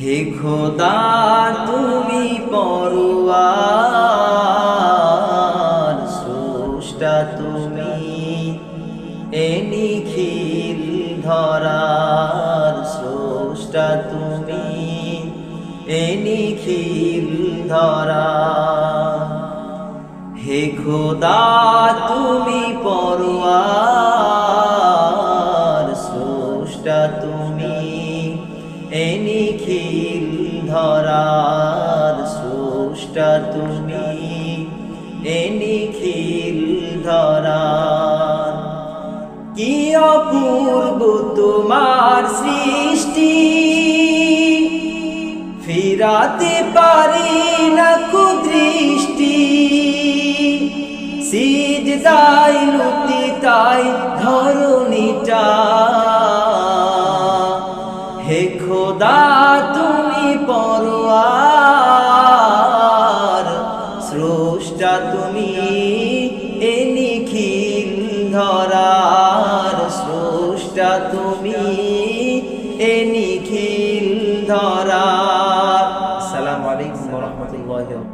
হে খোদা, তুমি পরোয়ার স্রষ্টা তুমি। এ নিখিল ধরার স্রষ্টা তুমি। এ নিখিল ধরা হে খোদা, তুমি পরোয়ার স্রষ্টা তুমি। এ নিখিল ধরার স্রষ্টা তুমি। এ নিখিল ধরার কি অপূর্ব তোমার সৃষ্টি। ফিরাতে পারি না কুদৃষ্টি। সিজদাই লুতি তাই ধরণিটা খোদা তুমি পরোয়ার, স্রষ্টা তুমি এ নিখিল ধরার, স্রষ্টা তুমি এ নিখিল ধরার। আসসালামু আলাইকুম ওয়া রাহমাতুল্লাহি ওয়া